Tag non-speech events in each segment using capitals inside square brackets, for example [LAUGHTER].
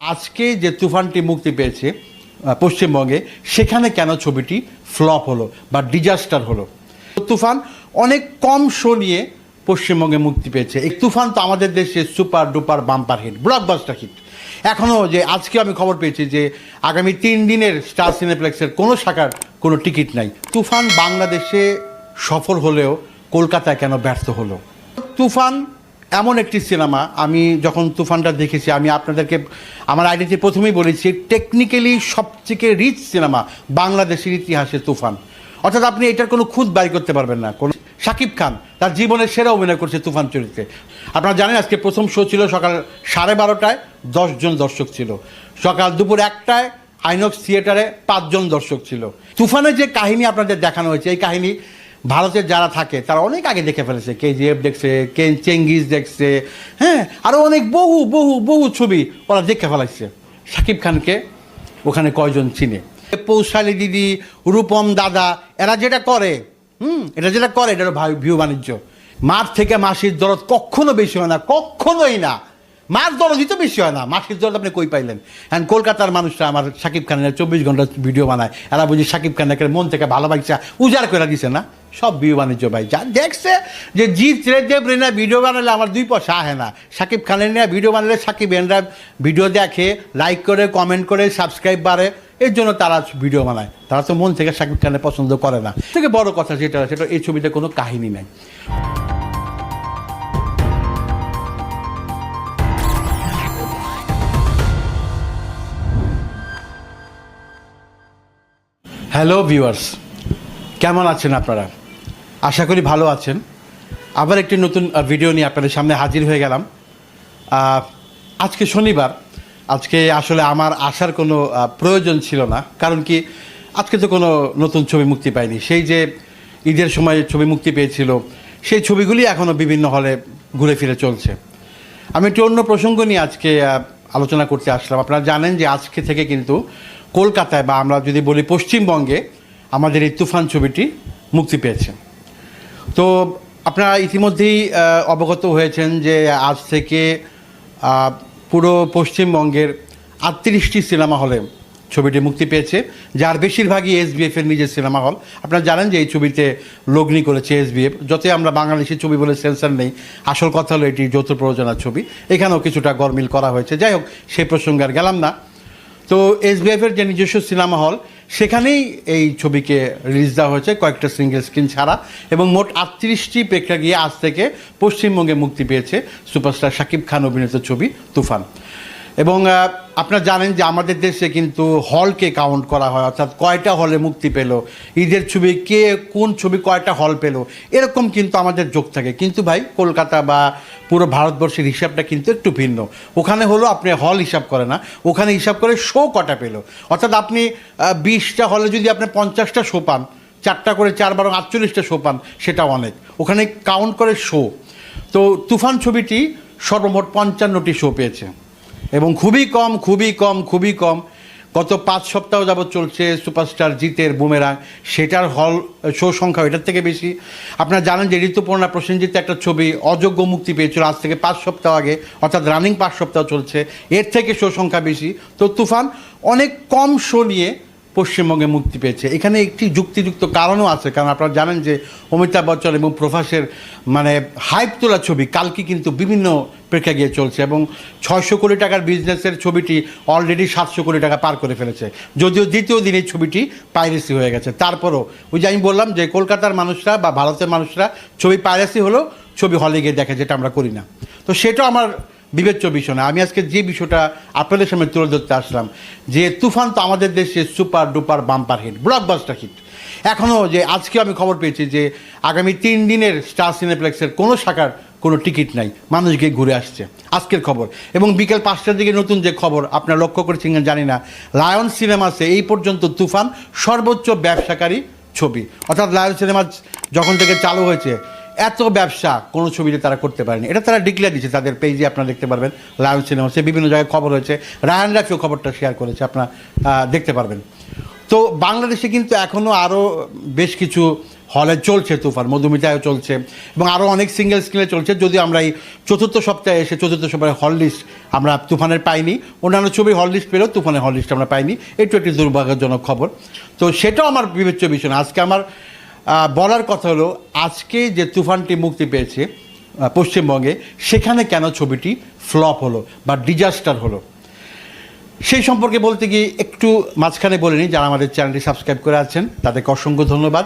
আজকে যে তুফানটি মুক্তি পেয়েছে পশ্চিমবঙ্গে, সেখানে কেন ছবিটি ফ্লপ হলো বা ডিজাস্টার হলো? তুফান অনেক কম শো নিয়ে পশ্চিমবঙ্গে মুক্তি পেয়েছে। এই তুফান তো আমাদের দেশে super duper bumper hit blockbuster hit. এখনও যে আজকে আমি খবর পেয়েছি যে আগামী তিন দিনের স্টার সিনেপ্লেক্সের কোনো শাখার কোনো টিকিট নাই। তুফান বাংলাদেশে সফল হলেও কলকাতায় কেন ব্যর্থ হলো? তুফান এমন একটি সিনেমা, আমি যখন তুফানটা দেখেছি, আমি আপনাদেরকে, আমার আইডিতে প্রথমেই বলেছি টেকনিক্যালি সবথেকে রিচ সিনেমা বাংলাদেশের ইতিহাসে তুফান। অর্থাৎ আপনি এটার কোনো খুদ বাড়ি করতে পারবেন না। কোনো শাকিব খান, তার জীবনের সেরা অভিনয় করছে তুফান চরিত্রে। আপনারা জানেন, আজকে প্রথম শো ছিল সকাল সাড়ে বারোটায় দশজন দর্শক ছিল। সকাল দুপুর একটায় আইনক্স থিয়েটারে পাঁচজন দর্শক ছিল। তুফানের যে কাহিনী আপনাদের দেখানো হয়েছে, এই কাহিনী ভারতের যারা থাকে, তারা অনেক আগে দেখে ফেলেছে, কেজিএফ দেখছে কে চেঙ্গিজ দেখছে হ্যাঁ আরও অনেক বহু বহু বহু ছবি ওরা দেখে ফেলাইছে শাকিব খানকে ওখানে কয়জন চিনে? পৌশালী দিদি, রূপম দাদা, এরা যেটা করে, হুম এটা যেটা করে, এটা হলো ভিউ বাণিজ্য। মাঠ থেকে মাসির দরদ কখনো বেশি হয় না, কখনোই না। মার দরজই তো বেশি হয় না, মাসির দরদ আপনি কই পাইলেন? হ্যাঁ কলকাতার মানুষরা আমার শাকিব খানের চব্বিশ ঘণ্টা ভিডিও বানায়, এরা বুঝি শাকিব খানকে মন থেকে ভালোবাসা উজাড় করে দিছে না? সব বিয়ে বাণিজ্য ভাই। যা দেখছে যে জিৎ রেদেব রেনা ভিডিও বানালে আমার দুই পয়সা আহে না। শাকিব খানের নিয়ে ভিডিও বানালে সাকিব এনরা ভিডিও দেখে লাইক করে কমেন্ট করে সাবস্ক্রাইব বাড়ে। এর জন্য তারা ভিডিও বানায়। তারা তো মন থেকে শাকিব খানের পছন্দ করে না। থেকে বড় কথা যেটা, সেটা এই ছবিতে কোনো কাহিনী নেই। হ্যালো ভিউয়ার্স কেমন আছেন আপনারা? আশা করি ভালো আছেন। আবার একটি নতুন ভিডিও নিয়ে আপনাদের সামনে হাজির হয়ে গেলাম। আজকে শনিবার। আজকে আসলে আমার আসার কোনো প্রয়োজন ছিল না। কারণ কি, আজকে তো কোনো নতুন ছবি মুক্তি পায়নি সেই যে ঈদের সময় ছবি মুক্তি পেয়েছিল, সেই ছবিগুলি এখনও বিভিন্ন হলে ঘুরে ফিরে চলছে। আমি একটি অন্য প্রসঙ্গ নিয়ে আজকে আলোচনা করতে আসলাম। আপনারা জানেন যে আজকে থেকে কিন্তু কলকাতায় বা আমরা যদি বলি পশ্চিমবঙ্গে আমাদের এই তুফান ছবিটি মুক্তি পেয়েছে। তো আপনারা ইতিমধ্যেই অবগত হয়েছেন যে আজ থেকে পুরো পশ্চিমবঙ্গের আটত্রিশটি সিনেমা হলে ছবিটি মুক্তি পেয়েছে, যার বেশিরভাগই এসবিএফ এর নিজের সিনেমা হল। আপনারা জানেন যে এই ছবিতে লগ্নি করেছে এসবিএফ। যতই আমরা বাংলাদেশি ছবি বলে সেন্সার নেই, আসল কথা হলো এটি যৌথ প্রযোজনার ছবি। এখানেও কিছুটা গরমিল করা হয়েছে। যাই হোক সেই প্রসঙ্গে আর গেলাম না। তো এসবিএফের যে নিজস্ব সিনেমা হল সেখানেই এই ছবিকে রিলিজ দেওয়া হয়েছে কয়েকটা সিঙ্গেল স্ক্রিন ছাড়া এবং মোট আটত্রিশটি প্রেক্ষাগৃহে আজ থেকে পশ্চিমবঙ্গে মুক্তি পেয়েছে সুপারস্টার শাকিব খান অভিনীত ছবি তুফান। এবং আপনারা জানেন যে আমাদের দেশে কিন্তু হলকে কাউন্ট করা হয়, অর্থাৎ কয়টা হলে মুক্তি পেল, ঈদের ছবি কে, কোন ছবি কয়টা হল পেল, এরকম কিন্তু আমাদের যোগ থাকে। কিন্তু ভাই, কলকাতা বা পুরো ভারতবর্ষের হিসাবটা কিন্তু একটু ভিন্ন। ওখানে হলো আপনি হল হিসাব করে না, ওখানে হিসাব করে শো কটা পেল। অর্থাৎ আপনি বিশটা হলে যদি আপনি পঞ্চাশটা শো পান, চারটা করে চার বারো আটচল্লিশটা শো পান, সেটা অনেক। ওখানে কাউন্ট করে শো তো তুফান ছবিটি সর্বমোট পঞ্চান্নটি শো পেয়েছে। এবং খুবই কম খুবই কম খুবই কম। গত পাঁচ সপ্তাহ যাবৎ চলছে সুপারস্টার জিতের বুমেরা। সেটার হল শো সংখ্যা এটার থেকে বেশি। আপনারা জানেন যে ঋতুপর্ণা প্রসেনজিৎ একটা ছবি অযোগ্য মুক্তি পেয়েছিল আজ থেকে পাঁচ সপ্তাহ আগে, অর্থাৎ রানিং পাঁচ সপ্তাহ চলছে। এর থেকে শো সংখ্যা বেশি। তো তুফান, অনেক কম শো নিয়ে পশ্চিমবঙ্গে মুক্তি পেয়েছে। এখানে একটি যুক্তিযুক্ত কারণও আছে, কারণ আপনারা জানেন যে অমিতাভ বচ্চন এবং প্রভাসের মানে হাইপ তোলা ছবি কালকে কিন্তু বিভিন্ন প্রেক্ষাগৃহে চলছে এবং ছয়শো কোটি টাকার বিজনেসের ছবিটি অলরেডি সাতশো কোটি টাকা পার করে ফেলেছে। যদিও দ্বিতীয় দিন ছবিটি পাইরেসি হয়ে গেছে। তারপরও, ওই যে আমি বললাম যে কলকাতার মানুষরা বা ভারতের মানুষরা ছবি পাইরেসি হলেও ছবি হলে গিয়ে দেখে, যেটা আমরা করি না। তো সেটাও আমার বিবেচ্য বিষয় না। আমি আজকে যে বিষয়টা আপনাদের সামনে তুলে ধরতে আসলাম, যে তুফান তো আমাদের দেশে super duper bumper hit blockbuster hit. এখনও যে আজকে আমি খবর পেয়েছি যে আগামী তিন দিনের স্টার সিনেপ্লেক্সের কোনো শাখার কোনো টিকিট নাই, মানুষ গিয়ে ঘুরে আসছে। আজকের খবর। এবং বিকেল পাঁচটার দিকে নতুন যে খবর, আপনারা লক্ষ্য করেছেন জানি না, লায়ন সিনেমাসে এই পর্যন্ত তুফান সর্বোচ্চ ব্যবসাকারী ছবি। অর্থাৎ লায়ন সিনেমা যখন থেকে চালু হয়েছে এত ব্যবসা কোনো ছবিতে তারা করতে পারেনি। এটা তারা ডিক্লেয়ার দিচ্ছে তাদের পেজে আপনারা দেখতে পারবেন লায়ন সিনেমা সে বিভিন্ন জায়গায় খবর হয়েছে। রায়ান রাফিও খবরটা শেয়ার করেছে, আপনারা দেখতে পারবেন। তো বাংলাদেশে কিন্তু এখনও আরও বেশ কিছু হলে চলছে তুফান মধুমিতায় চলছে, এবং আরও অনেক সিঙ্গেল স্ক্রিনে চলছে। যদিও আমরা এই চতুর্থ সপ্তাহে এসে চতুর্থ সপ্তাহে হল লিস্ট আমরা তুফানের পাইনি। অন্যান্য ছবির হল লিস্ট পেলেও তুফানের হল লিস্ট আমরা পাইনি। একটু একটি দুর্ভাগ্যজনক খবর। তো সেটাও আমার বিবেচ্য বিষয় আজকে আমার বলার কথা হলো, আজকে যে তুফানটি মুক্তি পেয়েছে পশ্চিমবঙ্গে, সেখানে কেন ছবিটি ফ্লপ হলো বা ডিজাস্টার হলো? সেই সম্পর্কে বলতে গিয়ে একটু মাঝখানে বলে নিই, যারা আমাদের চ্যানেলটি সাবস্ক্রাইব করে আছেন, তাদেরকে অসংখ্য ধন্যবাদ।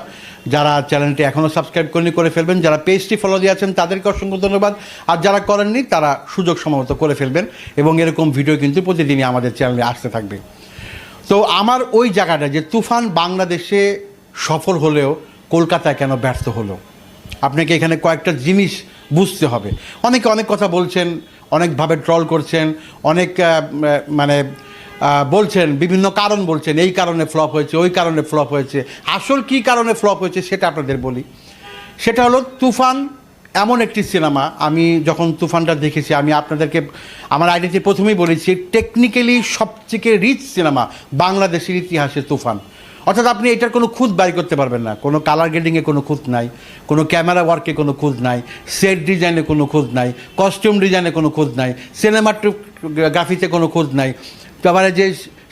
যারা চ্যানেলটি এখনও সাবস্ক্রাইব করেনি, করে ফেলবেন। যারা পেজটি ফলো দিয়ে আছেন, তাদেরকে অসংখ্য ধন্যবাদ। আর যারা করেননি, তারা সুযোগ সম্ভবত করে ফেলবেন এবং এরকম ভিডিও কিন্তু প্রতিদিনই আমাদের চ্যানেলে আসতে থাকবে। তো আমার ওই জায়গাটা যে তুফান বাংলাদেশে সফল হলেও কলকাতায় কেন ব্যর্থ হলো? আপনাকে এখানে কয়েকটা জিনিস বুঝতে হবে। অনেকে অনেক কথা বলছেন, অনেকভাবে ট্রল করছেন, অনেক মানে বলছেন, বিভিন্ন কারণ বলছেন, এই কারণে ফ্লপ হয়েছে, ওই কারণে ফ্লপ হয়েছে। আসল কী কারণে ফ্লপ হয়েছে সেটা আপনাদের বলি। সেটা হলো তুফান এমন একটি সিনেমা, আমি যখন তুফানটা দেখেছি, আমি আপনাদেরকে, আমার আইডিতে প্রথমেই বলেছি টেকনিক্যালি সবথেকে রিচ সিনেমা, বাংলাদেশের ইতিহাসে তুফান। অর্থাৎ আপনি এটার কোনো খুঁত বাড়ি করতে পারবেন না। কোনো কালার গ্রেডিংয়ে কোনো খুঁত নাই, কোনো ক্যামেরা ওয়ার্কে কোনো খুঁত নাই সেট ডিজাইনে কোনো খুঁত নাই কস্টিউম ডিজাইনে কোনো খুঁত নাই সিনেমাটোগ্রাফিতে কোনো খুঁত নাই। তারপরে যে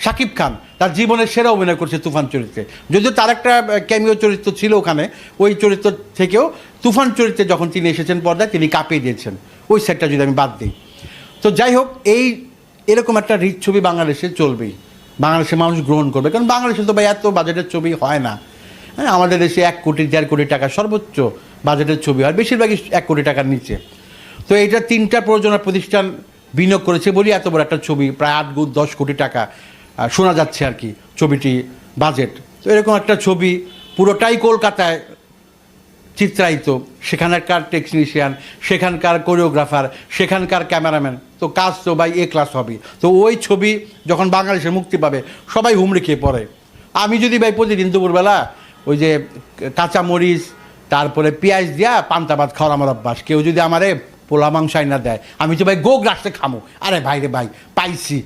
শাকিব খান, তার জীবনের সেরা অভিনয় করছে তুফান চরিত্রে। যদিও তার একটা ক্যামিও চরিত্র ছিল ওখানে, ওই চরিত্র থেকেও তুফান চরিত্রে যখন তিনি এসেছেন পর্দায়, তিনি কাঁপিয়ে দিয়েছেন। ওই সেটটা যদি আমি বাদ দিই। তো যাই হোক, এই এরকম একটা রিচ ছবি বাংলাদেশে চলবেই। বাংলাদেশের মানুষ গ্রহণ করবে। কারণ বাংলাদেশে তো ভাই এত বাজেটের ছবি হয় না। হ্যাঁ আমাদের দেশে এক কোটি, দেড় কোটি টাকা সর্বোচ্চ বাজেটের ছবি হয় বেশিরভাগই এক কোটি টাকার নিচে। তো এটা তিনটা প্রযোজনা প্রতিষ্ঠান বিনিয়োগ করেছে বলি এত বড় একটা ছবি, প্রায় আট গুণ দশ কোটি টাকা শোনা যাচ্ছে আর কি ছবিটি বাজেট তো এরকম একটা ছবি পুরোটাই কলকাতায় চিত্রায়িত, সেখানকার টেকনিশিয়ান সেখানকার কোরিওগ্রাফার সেখানকার ক্যামেরাম্যান তো কাজ তো ভাই এ ক্লাস হবে তো ওই ছবি যখন বাংলাদেশে মুক্তি পাবে, সবাই হুমড়ি খেয়ে পড়ে। আমি যদি ভাই প্রতিদিন দুপুরবেলা ওই যে কাঁচা মরিচ তারপরে পেঁয়াজ দিয়া পান্তা ভাত খাওয়ার আমার অভ্যাস। কেউ যদি আমারে পোলা মাংস আইনা দেয়, আমি তো ভাই গোগ রাখতে খামো। আরে ভাই রে ভাই, পাইছি।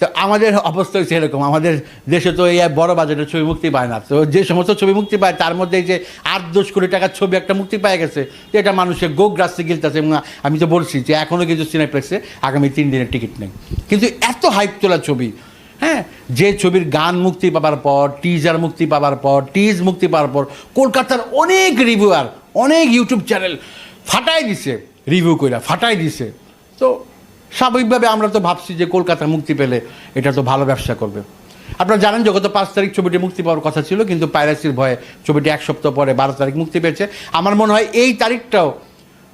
তো আমাদের অবস্থা হচ্ছে এরকম আমাদের দেশে তো এই বড় বাজেটের ছবি মুক্তি পায় না। তো যে সমস্ত ছবি মুক্তি পায়, তার মধ্যে যে আট দশ কোটি টাকার ছবি একটা মুক্তি পায় গেছে, তো এটা মানুষের গোগ রাস্তে গিলতেছে। আমি তো বলছি যে এখনও কিছু সিনেপ্লেক্সে আগামী তিন দিনের টিকিট নেই। কিন্তু এত হাইপ তোলা ছবি হ্যাঁ? যে ছবির গান মুক্তি পাবার পর টিজার মুক্তি পাবার পর টিজ মুক্তি পাওয়ার পর, কলকাতার অনেক রিভিউয়ার অনেক ইউটিউব চ্যানেল ফাটাই দিছে রিভিউ কইরা ফাটাই দিছে। তো স্বাভাবিকভাবে আমরা তো ভাবছি যে কলকাতা মুক্তি পেলে এটা তো ভালো ব্যবসা করবে। আপনারা জানেন যে গত পাঁচ তারিখ ছবিটি মুক্তি পাওয়ার কথা ছিল, কিন্তু পাইরাসির ভয়ে ছবিটি এক সপ্তাহ পরে বারো তারিখ মুক্তি পেয়েছে। আমার মনে হয় এই তারিখটাও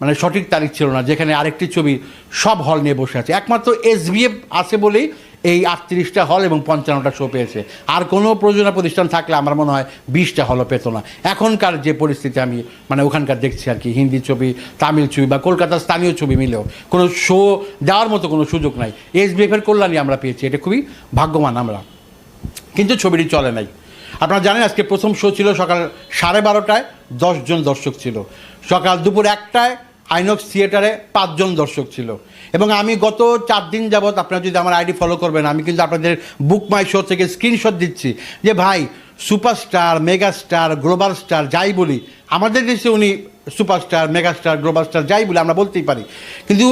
মানে সঠিক তারিখ ছিল না, যেখানে আরেকটি ছবি সব হল নিয়ে বসে আছে। একমাত্র এসবিএফ আছে বলেই এই আটত্রিশটা হল এবং পঞ্চান্নটা শো পেয়েছে। আর কোনো প্রযোজনা প্রতিষ্ঠান থাকলে আমার মনে হয় বিশটা হলও পেত না। এখনকার যে পরিস্থিতি আমি মানে ওখানকার দেখছি আর কি, হিন্দি ছবি, তামিল ছবি বা কলকাতার স্থানীয় ছবি মিলেও কোনো শো দেওয়ার মতো কোনো সুযোগ নাই। এসবিএফের কল্যাণই আমরা পেয়েছি, এটা খুবই ভাগ্যবান আমরা। কিন্তু ছবিটি চলে নাই। আপনারা জানেন আজকে প্রথম শো ছিল সকাল সাড়ে বারোটায়, দশজন দর্শক ছিল। সকাল দুপুর একটায়, আইনক্স থিয়েটারে পাঁচজন দর্শক ছিল। এবং আমি গত চার দিন যাবৎ আপনারা যদি আমার আইডি ফলো করবেন, আমি কিন্তু আপনাদের বুক মাই শো থেকে স্ক্রিনশট দিচ্ছি যে, ভাই সুপারস্টার মেগাস্টার গ্লোবাল স্টার যাই বলি। আমাদের দেশে উনি সুপারস্টার মেগাস্টার গ্লোবাল স্টার যাই বলি, আমরা বলতেই পারি। কিন্তু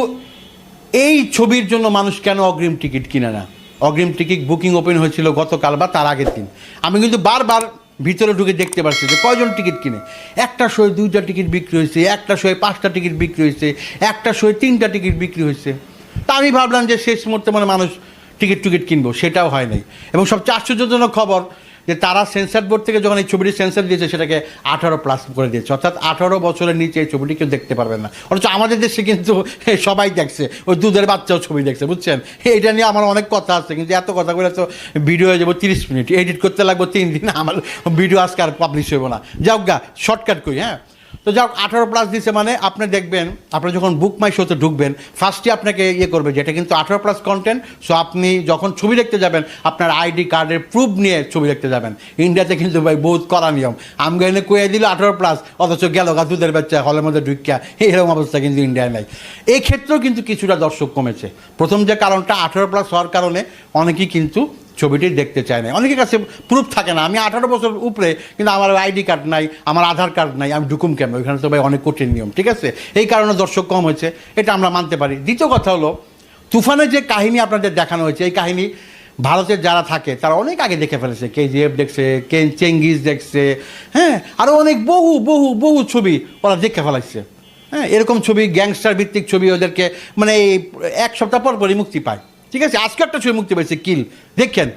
এই ছবির জন্য মানুষ কেন অগ্রিম টিকিট কিনে না? অগ্রিম টিকিট বুকিং ওপেন হয়েছিল গতকাল বা তার আগের দিন। আমি কিন্তু বারবার ভিতরে ঢুকে দেখতে পাচ্ছি যে কয়জন টিকিট কিনে। একটা শোয়ে দুইটা টিকিট বিক্রি হয়েছে, একটা শোয়ে পাঁচটা টিকিট বিক্রি হয়েছে, একটা শোয়ে তিনটা টিকিট বিক্রি হয়েছে। তা আমি ভাবলাম যে শেষ মুহূর্তে মানে মানুষ টিকিট টিকিট কিনবো, সেটাও হয় নাই। এবং সব আশ্চর্যজনক খবর যে তারা সেন্সার বোর্ড থেকে যখন এই ছবিটি সেন্সার দিয়েছে, সেটাকে আঠারো প্লাস করে দিয়েছে। অর্থাৎ আঠারো বছরের নিচে এই ছবিটি কেউ দেখতে পারবেন না। অথচ আমাদের দেশে কিন্তু [LAUGHS] সবাই দেখছে, ওই দুধের বাচ্চাও ছবি দেখছে, বুঝছেন? এটা নিয়ে আমার অনেক কথা আছে, কিন্তু এত কথা বলে তো ভিডিও হয়ে যাব তিরিশ মিনিট। এডিট করতে লাগবো তিন দিন, আমার ভিডিও আজকে আর পাবলিশ হইব না। যাও গা শর্টকাট করি হ্যাঁ? তো যাও আঠারো প্লাস দিছে মানে আপনি দেখবেন, আপনি যখন বুক মাই শোতে ঢুকবেন ফার্স্টে আপনাকে ইয়ে করবে যেটা কিন্তু আঠারো প্লাস কন্টেন্ট সো আপনি যখন ছবি দেখতে যাবেন, আপনার আইডি কার্ডের প্রুফ নিয়ে ছবি দেখতে যাবেন। ইন্ডিয়াতে কিন্তু ভাই বহুত করা নিয়ম। আমগা এনে কয়ে দিল আঠারো প্লাস অথচ গেল গা দুধের বাচ্চা, হলের মধ্যে ঢুকিয়া, এরকম অবস্থা কিন্তু ইন্ডিয়ায় নাই। এই ক্ষেত্রেও কিন্তু কিছুটা দর্শক কমেছে। প্রথম যে কারণটা আঠারো প্লাস হওয়ার কারণে অনেকেই কিন্তু ছবিটি দেখতে চায় না অনেকের কাছে প্রুফ থাকে না। আমি আঠারো বছর উপরে, কিন্তু আমার আইডি কার্ড নাই, আমার আধার কার্ড নাই, আমি ঢুকুম কেন? ওইখানে তো ভাই অনেক কঠিন নিয়ম, ঠিক আছে? এই কারণে দর্শক কম হয়েছে, এটা আমরা মানতে পারি। দ্বিতীয় কথা হলো, তুফানের যে কাহিনী আপনাদের দেখানো হয়েছে, এই কাহিনী ভারতের যারা থাকে, তারা অনেক আগে দেখে ফেলেছে। কেজিএফ দেখছে কে চেঙ্গিস দেখছে হ্যাঁ? আরও অনেক বহু বহু বহু ছবি ওরা দেখে ফেলাইছে। হ্যাঁ? এরকম ছবি গ্যাংস্টার ভিত্তিক ছবি ওদেরকে মানে এই এক সপ্তাহ পর পরই মুক্তি পায়। ঠিক আছে, আজকে একটা ছবি মুক্তি পেয়েছে, কিল। দেখেন,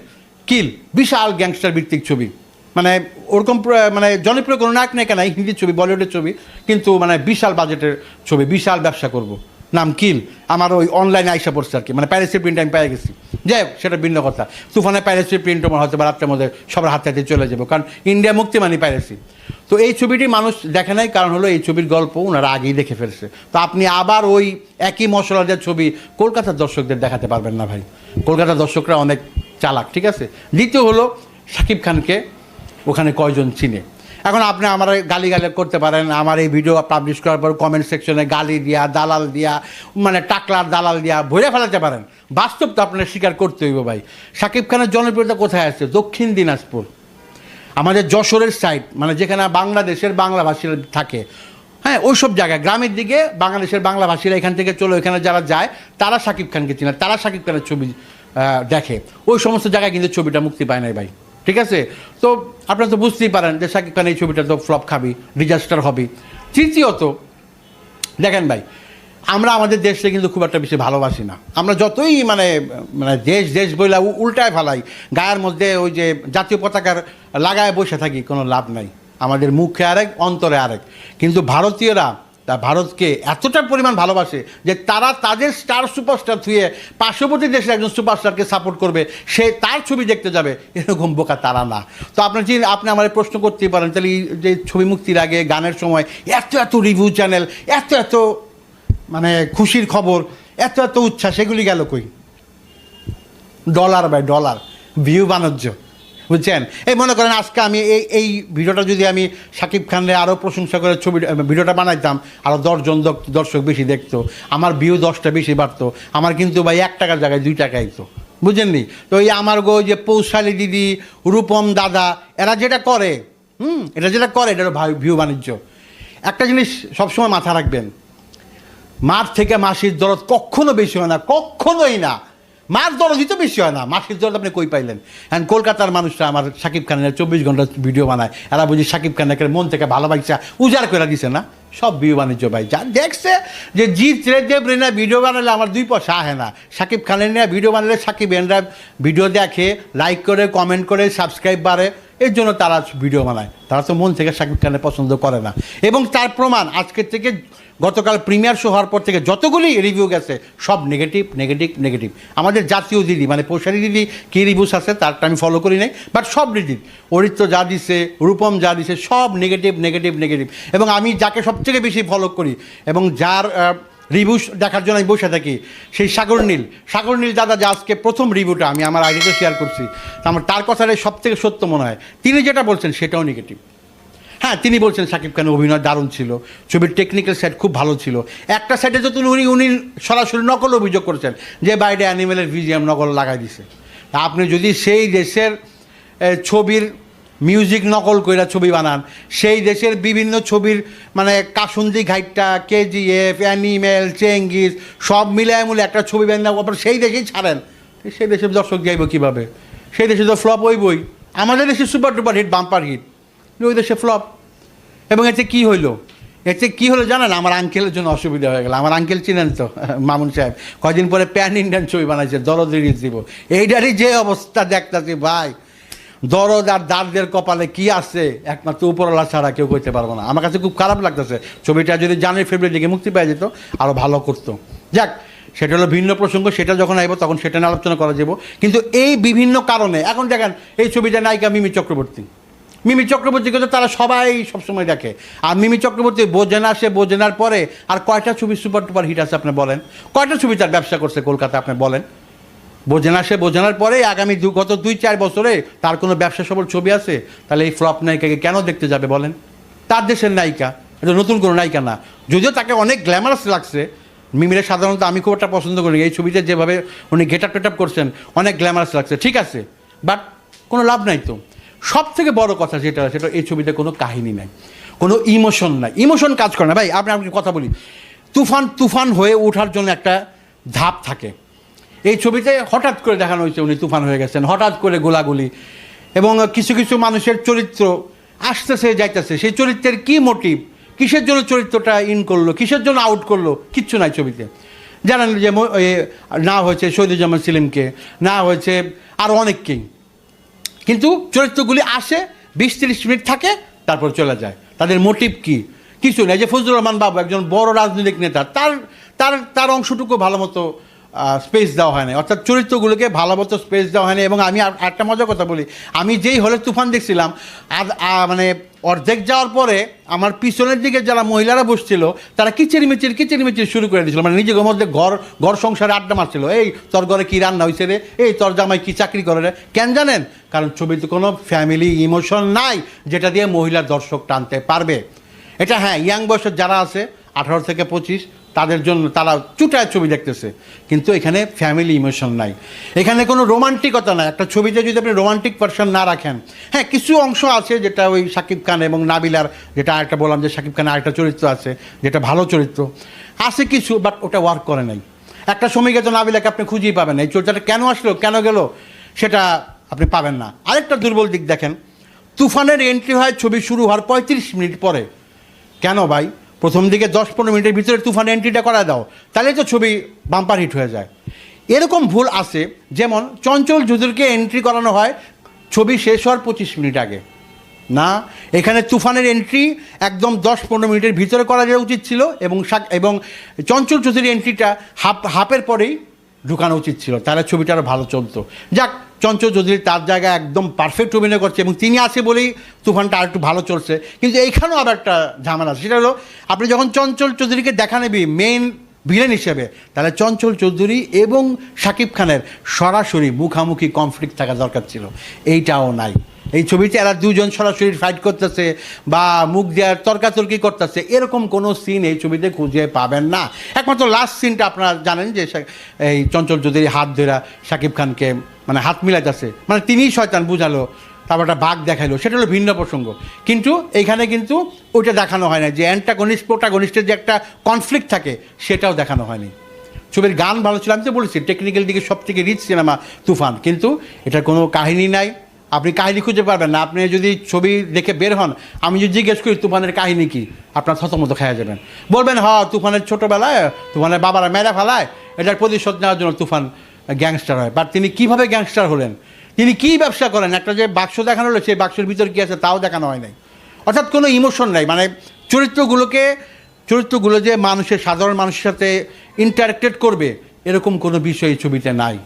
কিল, বিশাল গ্যাংস্টার ভিত্তিক ছবি। মানে ওরকম মানে জনপ্রিয় কোনো নায়ক নায়িকা নাই, হিন্দি ছবি, বলিউডের ছবি, কিন্তু মানে বিশাল বাজেটের ছবি, বিশাল ব্যবসা করব। নাম কিল। আমার ওই অনলাইনে আইসা পড়ছে আর কি। মানে প্যারিসের প্রিন্ট আমি পেয়ে গেছি। যাই হোক, সেটা ভিন্ন কথা। তুফানে প্যারিসের প্রিন্ট আমার হয়তো বা রাত্রের মধ্যে সবার হাতে হাতে চলে যাব, কারণ ইন্ডিয়া মুক্তি মানে প্যারিসি তো এই ছবিটি মানুষ দেখে নাই, কারণ হলো এই ছবির গল্প ওনারা আগেই দেখে ফেলছে। তো আপনি আবার ওই একই মশলাদের ছবি কলকাতার দর্শকদের দেখাতে পারবেন না ভাই। কলকাতার দর্শকরা অনেক চালাক, ঠিক আছে? দ্বিতীয় হলো শাকিব খানকে ওখানে কয়জন চিনে? এখন আপনি আমার গালি গালি করতে পারেন, আমার এই ভিডিও পাবলিশ করার পর কমেন্ট সেকশনে গালি দিয়া, দালাল দিয়া মানে টাকলার দালাল দিয়া ভরে ফেলাতে পারেন। বাস্তব তো আপনার স্বীকার করতে হইব ভাই। শাকিব খানের জনপ্রিয়তা কোথায় আছে? দক্ষিণ দিনাজপুর। আমাদের যশোরের সাইড মানে যেখানে বাংলাদেশের বাংলাভাষীরা থাকে। হ্যাঁ ওই সব জায়গায়, গ্রামের দিকে বাংলাদেশের বাংলাভাষীরা এখান থেকে চলে, ওইখানে যারা যায়, তারা শাকিব খানকে চিনে, তারা শাকিব খানের ছবি দেখে। ওই সমস্ত জায়গায় কিন্তু ছবিটা মুক্তি পায় নাই ভাই। ঠিক আছে? তো আপনারা তো বুঝতেই পারেন যে শাকিব খান এই ছবিটা তো ফ্লপ খাবি ডিজাস্টার হবে তৃতীয়ত, দেখেন ভাই, আমরা আমাদের দেশকে কিন্তু খুব একটা বেশি ভালোবাসি না। আমরা যতই মানে মানে দেশ দেশ বইলা উল্টায় ফেলাই, গায়ের মধ্যে ওই যে জাতীয় পতাকার লাগায় বসে থাকি, কোনো লাভ নাই। আমাদের মুখে আরেক, অন্তরে আরেক। কিন্তু ভারতীয়রা তা ভারতকে এতটা পরিমাণ ভালোবাসে যে তারা তাদের স্টার সুপারস্টার থুয়ে পার্শ্ববর্তী দেশের একজন সুপারস্টারকে সাপোর্ট করবে, সে তার ছবি দেখতে যাবে, এরকম বোকা তারা না। তো আপনার যে, আপনি আমার প্রশ্ন করতেই পারেন, তাহলে যে ছবি মুক্তির আগে, গানের সময়, এত এত রিভিউ চ্যানেল এত এত মানে খুশির খবর, এত এত উচ্ছ্বাস সেগুলি গেল কই? ডলার বাই ডলার ভিউ বাণিজ্য। বুঝছেন? এই মনে করেন আজকে আমি এই এই ভিডিওটা যদি আমি সাকিব খানের আরও প্রশংসা করে ছবি ভিডিওটা বানাইতাম আরও দশজন দর্শক বেশি দেখতো, আমার ভিউ দশটা বেশি বাড়তো, আমার কিন্তু ভাই এক টাকার জায়গায় দুই টাকা আইতো বুঝেননি তো এই আমার গো যে পৌশালী দিদি, রূপম দাদা, এরা যেটা করে, হুম এটা যেটা করে এটা ভিউ বাণিজ্য। একটা জিনিস সবসময় মাথা রাখবেন মার থেকে মাসির দরদ কখনো বেশি হয় না, কখনোই না। মার দরদই তো বেশি হয় না। মাসির দরদ আপনি কই পাইলেন? হ্যাঁ কলকাতার মানুষরা আমার শাকিব খানের চব্বিশ ঘণ্টা ভিডিও বানায়। এরা বুঝি শাকিব খানকে মন থেকে ভালোবাসা উজাড় করে দিছে না? সব ভিউ বাণিজ্য ভাই। যা দেখছে যে জিৎ রেদেব রেনা ভিডিও বানালে আমার দুই পয়সা আহে না। শাকিব খানের নিয়ে ভিডিও বানালে সাকিব এনরা ভিডিও দেখে লাইক করে কমেন্ট করে সাবস্ক্রাইব বাড়ে। এর জন্য তারা ভিডিও বানায়। তারা তো মন থেকে শাকিব খানের পছন্দ করে না। এবং তার প্রমাণ আজকের থেকে গতকাল প্রিমিয়ার শো হওয়ার পর থেকে যতগুলি রিভিউ গেছে, সব নেগেটিভ নেগেটিভ নেগেটিভ আমাদের জাতীয় দিদি মানে পৌষারি দিদি, কী রিভিউস আছে তারটা আমি ফলো করি নাই বাট সব দিদি অরিত্র যা দিছে, রূপম যা দিছে, সব নেগেটিভ নেগেটিভ নেগেটিভ এবং আমি যাকে সবথেকে বেশি ফলো করি, এবং যার রিভিউ দেখার জন্য আমি বসে থাকি, সেই সাগর নীল। সাগর নীল দাদা যে আজকে প্রথম রিভিউটা আমি আমার আইডিতে শেয়ার করছি আমার তার কথাটাই সব থেকে সত্য মনে হয়। তিনি যেটা বলছেন সেটাও নেগেটিভ হ্যাঁ তিনি বলছেন শাকিব খানের অভিনয় দারুণ ছিল। ছবির টেকনিক্যাল সাইড খুব ভালো ছিল। একটা সাইডে তো উনি উনি সরাসরি নকল অভিযোগ করেছেন যে বাইরে অ্যানিমেলের ভিজিএম নকল লাগাই দিছে। তা আপনি যদি সেই দেশের ছবির মিউজিক নকল কইরা ছবি বানান, সেই দেশের বিভিন্ন ছবির মানে কাসুন্দি ঘাইটটা কেজিএফ অ্যানিমেল চেঙ্গিস সব মিলায় মিলে একটা ছবি বানান আবার সেই দেশেই ছাড়েন। সেই দেশের দর্শক যাইব কীভাবে? সেই দেশে তো ফ্লপ হইবই। আমাদের দেশে super duper hit bumper hit ওই দেশে ফ্লপ এবং এতে কি হইল? এতে কি হলো জানেন? আমার আঙ্কেলের জন্য অসুবিধা হয়ে গেল। আমার আঙ্কেল চিনেন তো, [LAUGHS] মামুন সাহেব। কদিন পরে প্যান ইন্ডিয়ান ছবি বানাইছে, দরদ রিলিজ দিব। এইটারই যে অবস্থা দেখতেছি, ভাই। দরদ আর দাঁতদের কপালে কি আছে, একমাত্র উপরওয়ালা ছাড়া কেউ করতে পারব না। আমার কাছে খুব খারাপ লাগতেছে। ছবিটা যদি জানুয়ারি, ফেব্রুয়ারি দিকে মুক্তি পেয়ে যেত আরও ভালো করতো। যাক, সেটা হলো ভিন্ন প্রসঙ্গ, সেটা যখন আইব তখন সেটা নিয়ে আলোচনা করা যাব কিন্তু এই বিভিন্ন কারণে, এখন দেখেন, এই ছবিটা নায়িকা মিমি চক্রবর্তী। মিমি চক্রবর্তীকে তো তারা সবাই সবসময় দেখে। আর মিমি চক্রবর্তী বোঝেন আসে বোঝেনার পরে আর কয়টা ছবি সুপার টুপার হিট আছে আপনি বলেন? কয়টা ছবি তার ব্যবসা করছে কলকাতা আপনি বলেন? বোঝেনা সে বোঝানোর পরে আগামী দু গত দুই চার বছরে তার কোনো ব্যবসা সফল ছবি আছে? তাহলে এই ফ্লপ নায়িকাকে কেন দেখতে যাবে বলেন? তার দেশের নায়িকা, এটা নতুন কোনো নায়িকা না। যদিও তাকে অনেক গ্ল্যামারাস লাগছে, মিমিরে সাধারণত আমি খুব একটা পছন্দ করি এই ছবিতে যেভাবে উনি গেট আপ আপ করছেন, অনেক গ্ল্যামারাস লাগছে, ঠিক আছে। বাট কোনো লাভ নাই তো। সব থেকে বড় কথা যেটা, সেটা এই ছবিতে কোনো কাহিনী নাই, কোনো ইমোশন নাই। ইমোশন কাজ করে না। ভাই, আপনি আপনি কথা বলি। তুফান তুফান হয়ে ওঠার জন্য একটা ধাপ থাকে। এই ছবিতে হঠাৎ করে দেখানো হয়েছে উনি তুফান হয়ে গেছেন, হঠাৎ করে গোলাগুলি এবং কিছু কিছু মানুষের চরিত্র আসতেছে, যাইতেছে। সেই চরিত্রের কি মোটিভ কিসের জন্য চরিত্রটা ইন করল? কিসের জন্য আউট করল? কিচ্ছু নাই ছবিতে। জানেন যে না হয়েছে শহীদুজ্জামান সিলিমকে, না হয়েছে আরও অনেককেই। কিন্তু চরিত্রগুলি আসে বিশ তিরিশ মিনিট থাকে, তারপর চলে যায়। তাদের মোটিভ কি? কিছু নেই। যে ফজলুর রহমান বাবু একজন বড় রাজনৈতিক নেতা, তার তার তার অংশটুকু ভালো মতো স্পেস দেওয়া হয় না অর্থাৎ চরিত্রগুলোকে ভালো মতো স্পেস দেওয়া হয়নি এবং আমি একটা মজার কথা বলি। আমি যেই হলে তুফান দেখছিলাম আর মানে অর্ধেক যাওয়ার পরে আমার পিছনের দিকে যারা মহিলারা বসছিল, তারা কিচির মিচির কিচির মিচির শুরু করে দিয়েছিল। মানে নিজেদের মধ্যে ঘর ঘর সংসারে আড্ডা মারছিল। এই তোর ঘরে কী রান্না হয়েছে রে? এই তোর জামাই কী চাকরি করে রে? কেন জানেন? কারণ ছবিতে কোনো ফ্যামিলি ইমোশন নাই, যেটা দিয়ে মহিলা দর্শক টানতে পারবে। এটা হ্যাঁ ইয়াং বয়সের যারা আছে, আঠারো থেকে পঁচিশ তাদের জন্য তারা চুটায় ছবি দেখতেছে। কিন্তু এখানে ফ্যামিলি ইমোশন নাই। এখানে কোনো রোমান্টিকতা নাই। একটা ছবিতে যদি আপনি রোমান্টিক পার্সন না রাখেন হ্যাঁ কিছু অংশ আছে যেটা ওই শাকিব খান এবং নাবিলার, যেটা আরেকটা বললাম যে শাকিব খানের আরেকটা চরিত্র আছে, যেটা ভালো চরিত্র। আছে কিছু বাট ওটা ওয়ার্ক করে নাই। একটা সময় গেছে নাবিলাকে আপনি খুঁজেই পাবেন এই চরিত্রটা কেন আসলো, কেন গেল, সেটা আপনি পাবেন না। আরেকটা দুর্বল দিক দেখেন। তুফানের এন্ট্রি হয় ছবি শুরু হওয়ার পঁয়ত্রিশ মিনিট পরে। কেন ভাই? প্রথম দিকে দশ পনেরো মিনিটের ভিতরে তুফান এন্ট্রিটা করা দাও, তাহলে তো ছবি বাম্পার হিট হয়ে যায়। এরকম ভুল আছে, যেমন চঞ্চল যদুরকে এন্ট্রি করানো হয় ছবি শেষ হওয়ার পঁচিশ মিনিট আগে। না, এখানে তুফানের এন্ট্রি একদম দশ পনেরো মিনিটের ভিতরে করা যাওয়া উচিত ছিল এবং এবং চঞ্চল চৌধুরীর এন্ট্রিটা হাফ, হাফের পরেই ঢুকানো উচিত ছিল, তাহলে ছবিটা আরও ভালো চলতো। যাক চঞ্চল চৌধুরী তার জায়গায় একদম পারফেক্ট অভিনয় করছে এবং তিনি আছে বলেই তুফানটা আর একটু ভালো চলছে। কিন্তু এইখানেও আবার একটা ঝামেলা সেটা হলো, আপনি যখন চঞ্চল চৌধুরীকে দেখা নেবি মেইন ভিলেন হিসেবে, তাহলে চঞ্চল চৌধুরী এবং শাকিব খানের সরাসরি মুখামুখি কনফ্লিক্ট থাকা দরকার ছিল। এইটাও নাই। এই ছবিতে এরা দুজন সরাসরি ফাইট করতেছে বা মুখ দেওয়ার তর্কাতর্কি করতেছে, এরকম কোনো সিন এই ছবিতে খুঁজে পাবেন না। একমাত্র লাস্ট সিনটা আপনারা জানেন যে এই চঞ্চল চৌধুরী হাত ধরা শাকিব খানকে মানে হাত মিলাইতেছে। মানে তিনিই শয়তান, বুঝালো। তারপর একটা বাঘ দেখাইলো, সেটা হলো ভিন্ন প্রসঙ্গ। কিন্তু এইখানে কিন্তু ওইটা দেখানো হয় না যে অ্যান্টাগনিস্ট প্রোটাগনিস্টের যে একটা কনফ্লিক্ট থাকে, সেটাও দেখানো হয়নি। ছবির গান ভালো ছিল, আমি তো বলেছি টেকনিক্যাল দিকে সব থেকে রিচ সিনেমা তুফান। কিন্তু এটার কোনো কাহিনী নাই, আপনি কাহিনী খুঁজে পারবেন না। আপনি যদি ছবি দেখে বের হন, আমি যদি জিজ্ঞেস করি, তুফানের কাহিনী কি? আপনার থতমতো খেয়ে যাবেন। বলবেন হ তুফানের ছোটোবেলায়, তুফানের বাবারা মেরা ফেলায়, এটার প্রতিশোধ নেওয়ার জন্য তুফান গ্যাংস্টার হয়। বাট তিনি কীভাবে গ্যাংস্টার হলেন? তিনি কি ব্যবসা করেন? একটা যে বাক্স দেখানো হলো, সেই বাক্সের ভিতর কী আছে তাও দেখানো হয় নাই। অর্থাৎ কোনো ইমোশন নাই। মানে চরিত্রগুলোকে, চরিত্রগুলো যে মানুষের, সাধারণ মানুষের সাথে ইন্টারেক্টেড করবে, এরকম কোনো বিষয় এই ছবিতে নাই।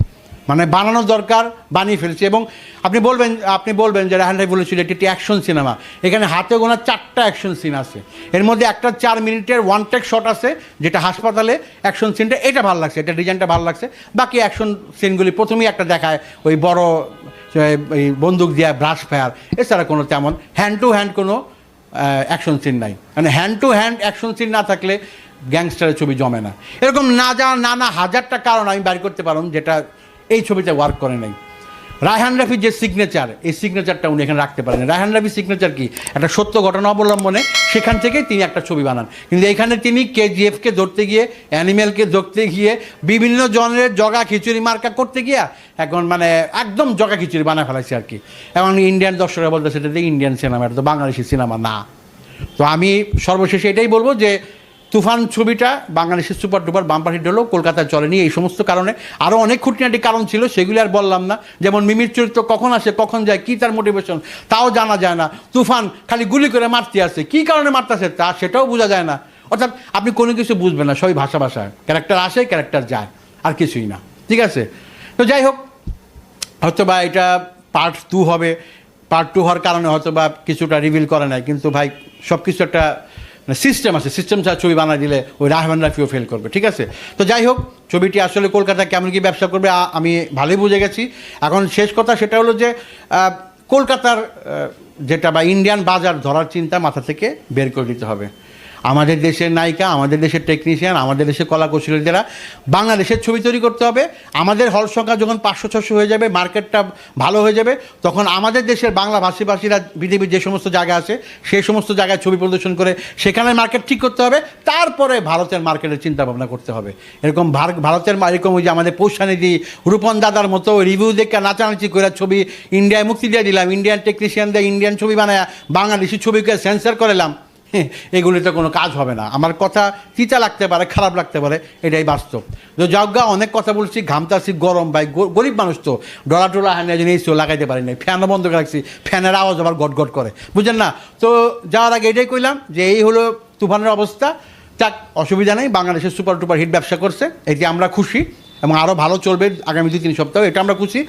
মানে বানানোর দরকার, বানিয়ে ফেলছে। এবং আপনি বলবেন আপনি বলবেন যে রাহান ভাই বলেছিল এটি একটি অ্যাকশন সিনেমা এখানে হাতে গোনা চারটা অ্যাকশন সিন আছে। এর মধ্যে একটা চার মিনিটের ওয়ান টেক শট আছে, যেটা হাসপাতালে অ্যাকশন সিনটা এটা ভালো লাগছে, এটা ডিজাইনটা ভালো লাগছে। বাকি অ্যাকশন সিনগুলি প্রথমেই একটা দেখায় ওই বড় এই বন্দুক দেওয়া ব্রাশ ফায়ার এছাড়া কোনো তেমন হ্যান্ড টু হ্যান্ড কোনো অ্যাকশন সিন নাই। মানে hand to hand action scene না থাকলে গ্যাংস্টারের ছবি জমে না। এরকম না যা নানা হাজারটা কারণ আমি বাড়ি করতে পারুন যেটা এই ছবিটা ওয়ার্ক করে নাই। রায়হান রাফির যে সিগনেচার এই সিগনেচারটা উনি এখানে রাখতে পারেন রায়হান রাফির সিগনেচার কি? একটা সত্য ঘটনা অবলম্বনে সেখান থেকে তিনি একটা ছবি বানান। কিন্তু এখানে তিনি কেজিএফকে ধরতে গিয়ে অ্যানিমেলকে ধরতে গিয়ে, বিভিন্ন জনের জগা খিচুড়ি মার্কা করতে গিয়া এখন মানে একদম জগা খিচুড়ি বানা ফেলাইছে আর কি। এবং ইন্ডিয়ান দর্শকরা বলতে সেটা ইন্ডিয়ান সিনেমা এটা তো বাংলাদেশি সিনেমা না। তো আমি সর্বশেষে এটাই বলব যে তুফান ছবিটা বাংলাদেশের সুপার ডুপার বাম্পার হিট হলো, কলকাতায় চলেনি এই সমস্ত কারণে। আরও অনেক খুঁটিনাটি কারণ ছিল, সেগুলি আর বললাম না। যেমন মিমির চরিত্র কখন আসে, কখন যায়, কী তার মোটিভেশন তাও জানা যায় না। তুফান খালি গুলি করে মারতে আসে, কী কারণে মারতেছে তা সেটাও বোঝা যায় না। অর্থাৎ আপনি কোনো কিছু বুঝবেন না, সবই ভাষা ভাষায়। ক্যারেক্টার আসে, ক্যারেক্টার যায়, আর কিছুই না। ঠিক আছে? তো যাই হোক হয়তো বা এটা পার্ট টু হবে। পার্ট টু হওয়ার কারণে হয়তো বা কিছুটা রিভিল করে নাই, কিন্তু ভাই সব কিছু একটা সিস্টেম আছে সিস্টেম ছাড়া ছবি বানাই দিলে ওই রাহমান রাফিও ফেল করবে, ঠিক আছে? তো যাই হোক, ছবিটি আসলে কলকাতা কেমন কি ব্যবসা করবে আমি ভালোই বুঝে গেছি। এখন শেষ কথা সেটা হলো যে কলকাতার যেটা বা ইন্ডিয়ান বাজার ধরার চিন্তা মাথা থেকে বের করে দিতে হবে। আমাদের দেশের নায়িকা, আমাদের দেশের টেকনিশিয়ান আমাদের দেশের কলা কৌশলীরা বাংলাদেশের ছবি তৈরি করতে হবে। আমাদের হল সংখ্যা যখন পাঁচশো ছশো হয়ে যাবে, মার্কেটটা ভালো হয়ে যাবে, তখন আমাদের দেশের বাংলা ভাষীভাষীরা পৃথিবীর যে সমস্ত জায়গা আছে, সেই সমস্ত জায়গায় ছবি প্রদর্শন করে সেখানে মার্কেট ঠিক করতে হবে। তারপরে ভারতের মার্কেটের চিন্তা ভাবনা করতে হবে। এরকম ভার- ভারতের এরকম ওই যে আমাদের পৌষানিধি রূপন দাদার মতো রিভিউ দেখে নাচানাচি করে ছবি ইন্ডিয়ায় মুক্তি দিয়ে দিলাম, ইন্ডিয়ান টেকনিশিয়ানদের ইন্ডিয়ান ছবি বানায় বাংলাদেশি ছবিকে সেন্সার করালাম [LAUGHS] এগুলিতে কোনো কাজ হবে না। আমার কথা তিতা লাগতে পারে, খারাপ লাগতে পারে, এটাই বাস্তব। তো যজ্ঞা অনেক কথা বলছি ঘামতাছি গরম, ভাই গরিব মানুষ তো। ডলা টোলা হানিয়ে জন্য এসিও লাগাইতে পারি নাই। ফ্যানও বন্ধ করে রাখছি, ফ্যানের আওয়াজ আবার গট গট করে। বুঝলেন না? তো যাওয়ার আগে এটাই কইলাম যে, এই হলো তুফানের অবস্থা। যাক, অসুবিধা নেই, বাংলাদেশের সুপার টুপার হিট ব্যবসা করছে এতে আমরা খুশি। এবং আরও ভালো চলবে আগামী দুই, তিন সপ্তাহ, এটা আমরা খুশি।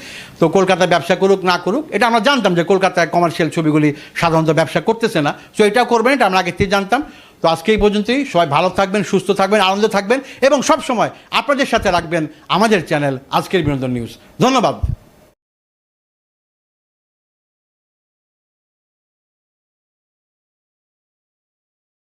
তো কলকাতা ব্যবসা করুক, না করুক, এটা আমরা জানতাম যে কলকাতায় কমার্শিয়াল ছবিগুলি সাধারণত ব্যবসা করতেছে না। তো এটাও করবেন, এটা আমরা আগে থেকে জানতাম। তো আজকে এই পর্যন্তই, সবাই ভালো থাকবেন, সুস্থ থাকবেন, আনন্দ থাকবেন, এবং সব সময় আপনাদের সাথে রাখবেন আমাদের চ্যানেল আজকের বিনোদন নিউজ। ধন্যবাদ।